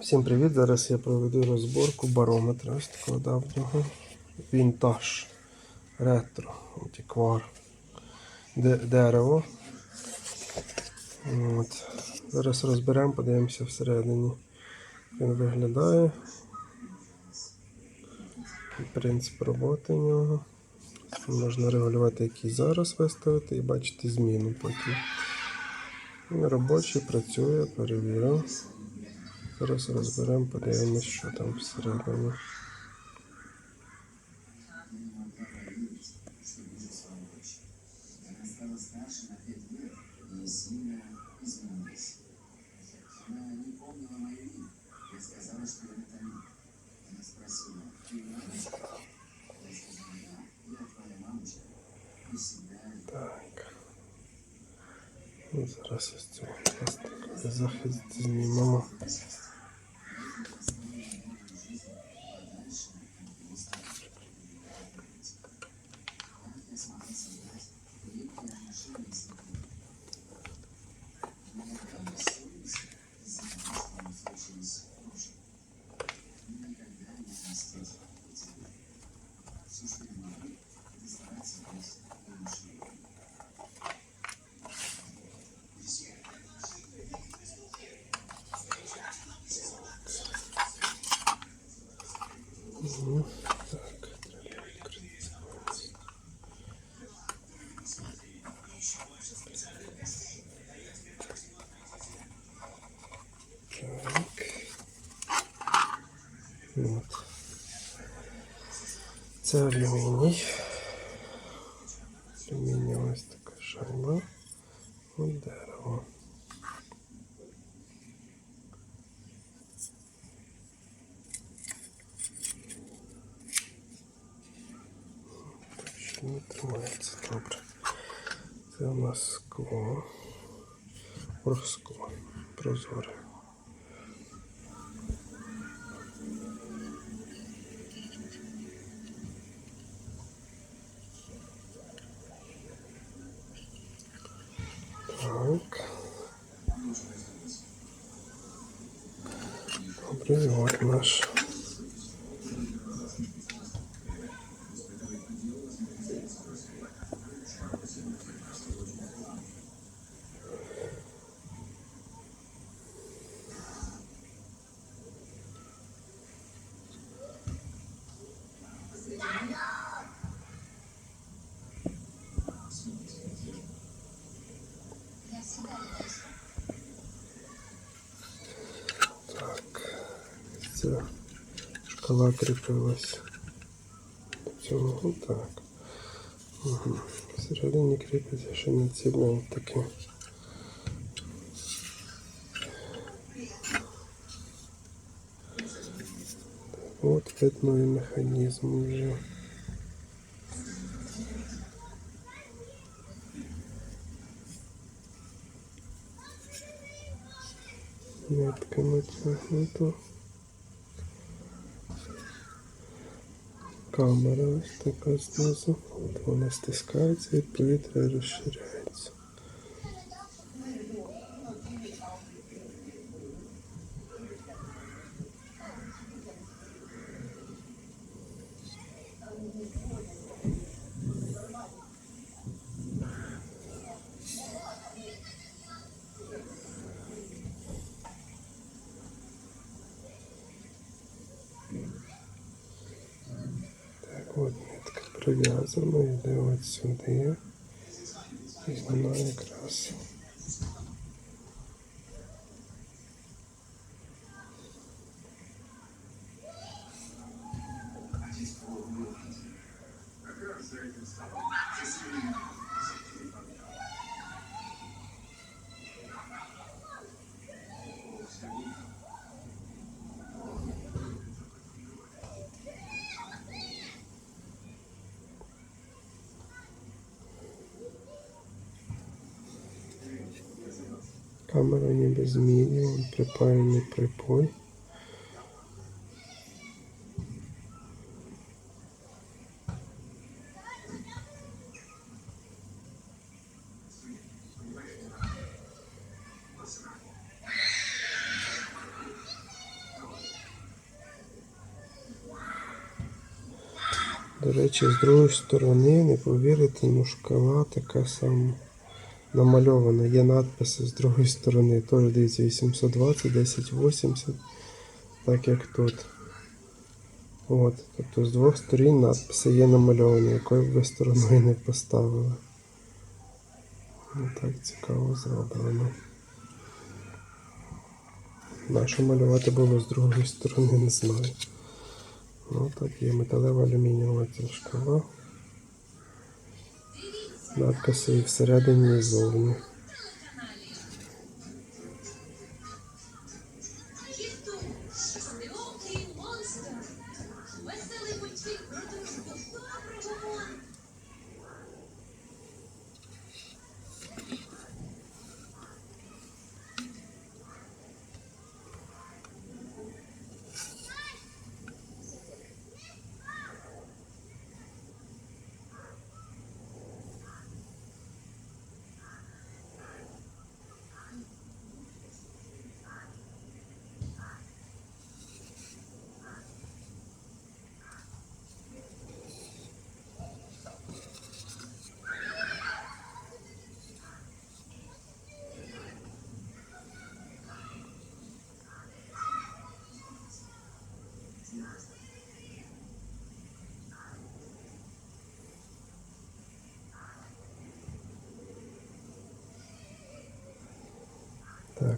Всім привіт! Зараз я проведу розборку барометра ось такого давнього. Вінтаж. Ретро. Антиквар. Де- Дерево. От. Зараз розберемо, подивимося всередині. Він виглядає. Принцип роботи нього. Можна регулювати, який зараз виставити і бачити зміну потім. Робочий, працює, перевірив. Зараз розберемо, подивимось, що там всередині. Так. Ну, Зараз ось пластиковий захист знімемо. Це алюміній. Алюміній ось така шайба. От дерево. Так що не тримається добре. Це у нас скло. Оргскло. Прозоре. Добре, от наш. Так. Ця шкала кріпилась цього. Так. Угу. Всередині кріпиться ще не ціле таке. От видно і механізм вже. Нитками тягнуто. Камера ось така знизу. Вона стискається і повітря розширяється. Так, от нитка прив'язана, йде от сюди. І вона якраз. Камера ніби змінює, припаяний припой. До речі, з другої сторони не повірите, мушкала така сама намальована. Є надписи з другої сторони. Теж дивіться 820, 1080, так як тут. От, тобто з двох сторін надписи є намальовані, якою б ви стороною не поставили. Ну, так цікаво зроблено. Нащо малювати було з другої сторони, не знаю. Ну так є металева алюмінієва шкала. Надписи всередині і ззовні.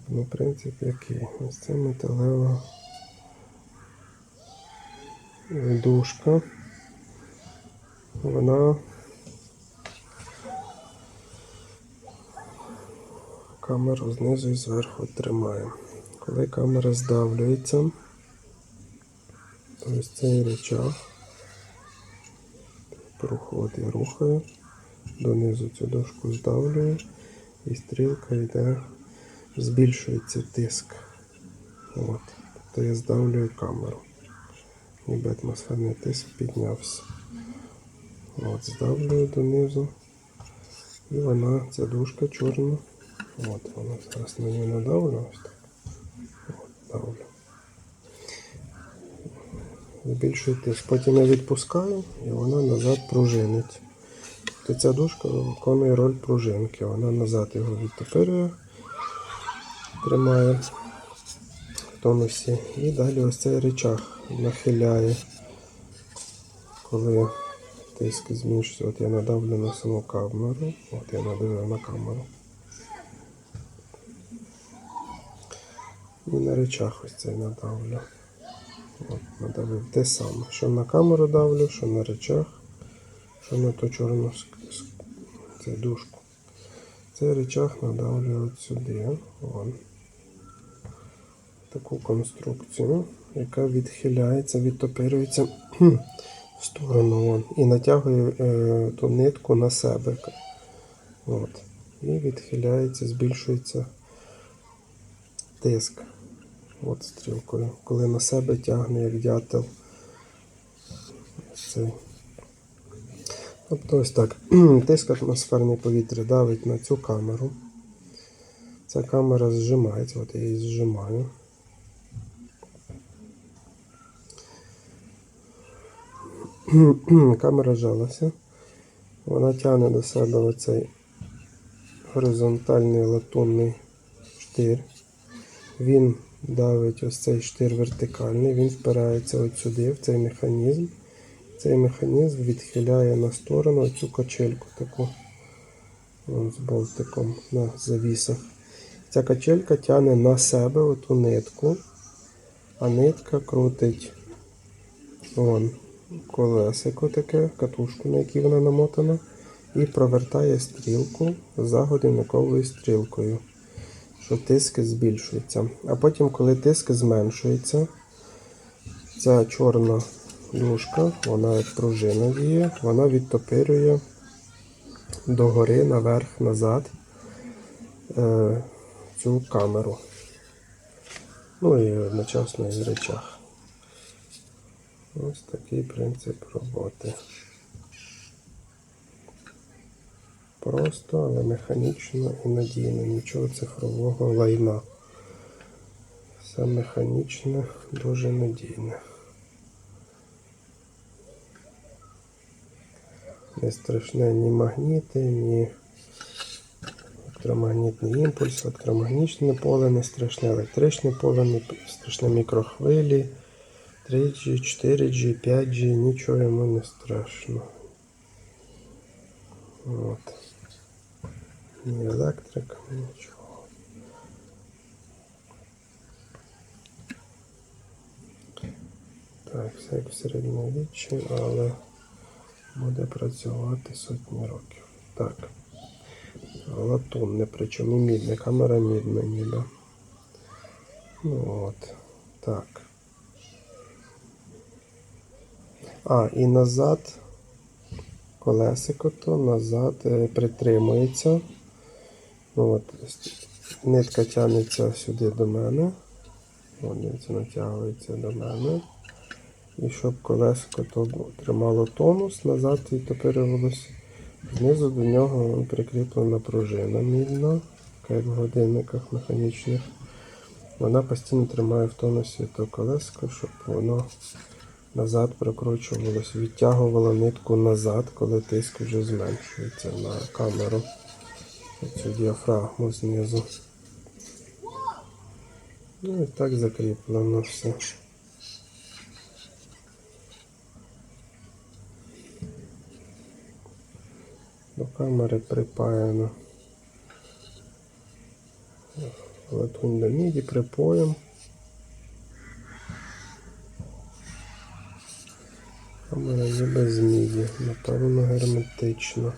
Ну принцип який? Ось це металева дужка. Вона камеру знизу і зверху тримає. Коли камера здавлюється, то ось цей речах проходить, рухає, донизу цю дошку здавлює і стрілка йде збільшується тиск. От. Тобто я здавлюю камеру. Ніби атмосферний тиск піднявся. От, здавлюю донизу. І вона, ця дужка чорна. От вона зараз на ній надавлю. Ось. От, давлю. Збільшую тиск. Потім я відпускаю і вона назад пружинить. То ця дужка виконує роль пружинки. Вона назад його відтопирює тримає в тонусі. І далі ось цей речах нахиляє, коли тиск зменшується. От я надавлю на саму камеру. От я надавив на камеру. І на речах ось цей надавлю. От, надавив те саме. Що на камеру давлю, що на речах, що на ту чорну цю дужку. Цей речах надавлю от сюди. Вон. Таку конструкцію, яка відхиляється, відтопирюється в сторону і натягує е, ту нитку на себе. От. І відхиляється, збільшується тиск. От стрілкою. Коли на себе тягне, як дятел. Цей. Тобто ось так. Тиск атмосферне повітря давить на цю камеру. Ця камера зжимається, от я її зжимаю. Камера жалася. Вона тягне до себе оцей горизонтальний латунний штир. Він давить ось цей штир вертикальний, він впирається от сюди, в цей механізм. Цей механізм відхиляє на сторону цю качельку таку з болтиком на завісах. Ця качелька тягне на себе оту нитку, а нитка крутить вон, колесико таке, катушку, на якій вона намотана, і провертає стрілку за годинниковою стрілкою, що тиск збільшується. А потім, коли тиск зменшується, ця чорна дужка, вона пружина діє, вона відтопирює догори, наверх, назад е, цю камеру. Ну і одночасно і речах. Ось такий принцип роботи. Просто, але механічно і надійно. Нічого цифрового лайна. Все механічне, дуже надійне. Не страшне ні магніти, ні електромагнітний імпульс, електромагнітне поле, не страшне електричне поле, не страшне мікрохвилі, 3G, 4G, 5G, нічого йому не страшно. От. Ні електрика, нічого. Так, все як в середньовіччі, але буде працювати сотні років. Так. Латунне, причому і мідне, камера мідна ніби. Ну от. Так. А, і назад колесико то назад е, притримується. От, нитка тягнеться сюди до мене. От, дивіться, натягується до мене. І щоб колесико то тримало тонус назад і перевелося. Знизу до нього прикріплена пружина мідна, як в годинниках механічних. Вона постійно тримає в тонусі то колесико, щоб воно назад прокручувалося, відтягувало нитку назад, коли тиск вже зменшується на камеру. Цю діафрагму знизу. Ну і так закріплено все. До камери припаяно. Латунь до міді припоєм. Камера є без міді, напевно герметично.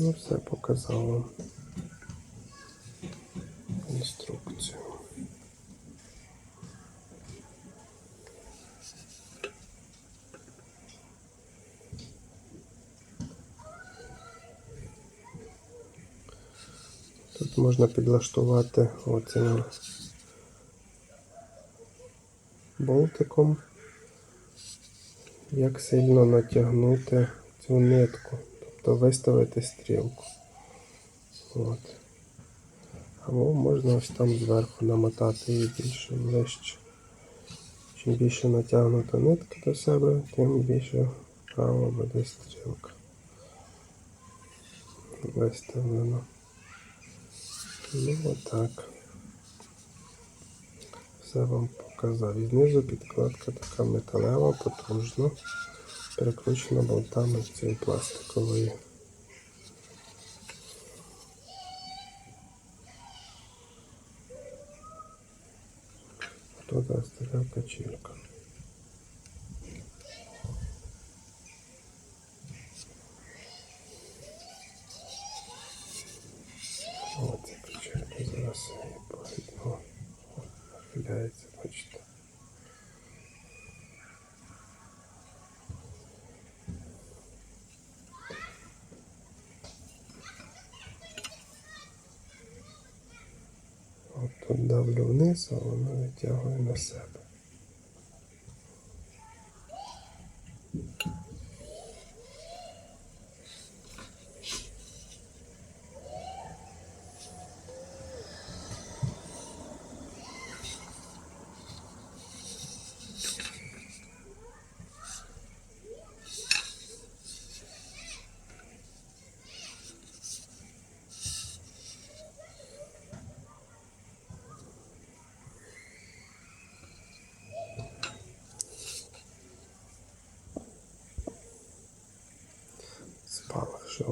Ну, все показав вам інструкцію. Тут можна підлаштувати оцим болтиком, як сильно натягнути цю нитку, тобто виставити стрілку. От. Або можна ось там зверху намотати її більше ближче. Чим більше натягнута нитка до себе, тим більше вправо буде стрілка. Виставлено. Ну отак. Все вам показав. І знизу підкладка така металева, потужна, перекручена болтами цієї пластикової. Тут ось качелька. Ось ця качелька зараз її погибнула. Нахиляється, бачите. От тут давлю вниз, а воно витягує на себе. Спалах, що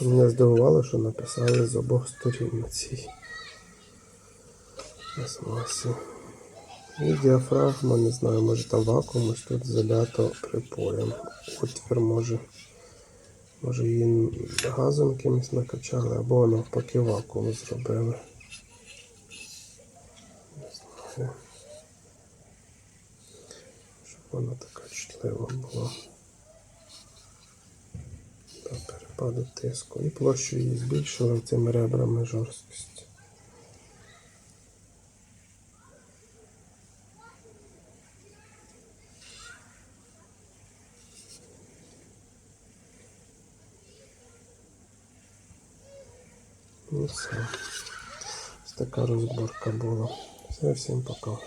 Мене здивувало, що написали з обох сторін цій пластмасі. І діафрагма, не знаю, може там вакуум, ось тут залято припоєм. Отвір може. Може її газом якимось накачали, або навпаки вакуум зробили. Не знаю. Щоб вона така чутлива була. Перепаду тиску. І площу її збільшили цими ребрами жорсткості. Ну все. Ось така розборка була. Все, всім пока.